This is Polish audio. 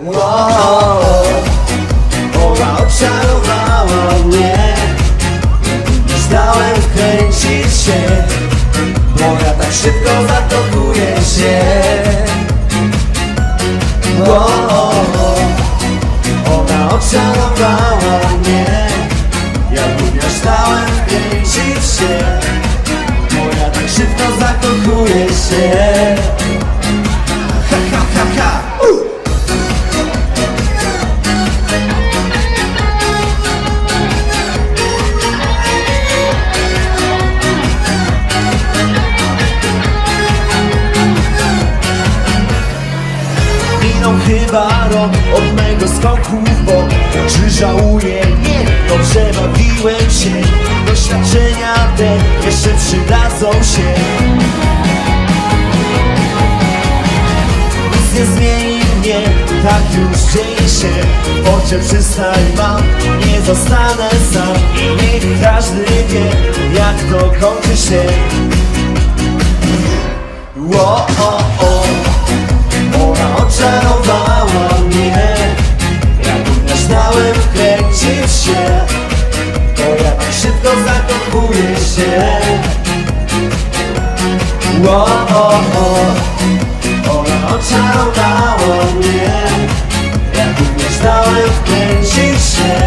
Wow, ona oczarowała mnie. Zdałem wkręcić się Bo tak szybko zakochuję się. Wow, ona oczarowała mnie. Ja również stałem wkręcić się Bo tak szybko zakochuję się. Ha ha! Chyba rok od mego skoku w bok Czy żałuję? Nie, dobrze bawiłem się. Doświadczenia te jeszcze przydadzą się. Nic nie zmieni mnie, tak już dzieje się. Porcie przystań mam, nie zostanę sam. Niech każdy wie, jak to kończy się. Ło, o, o. wszystko zakochuje się. O, o, o. Ona oczarowała mnie. Jak umiesz dałem wkręcić się.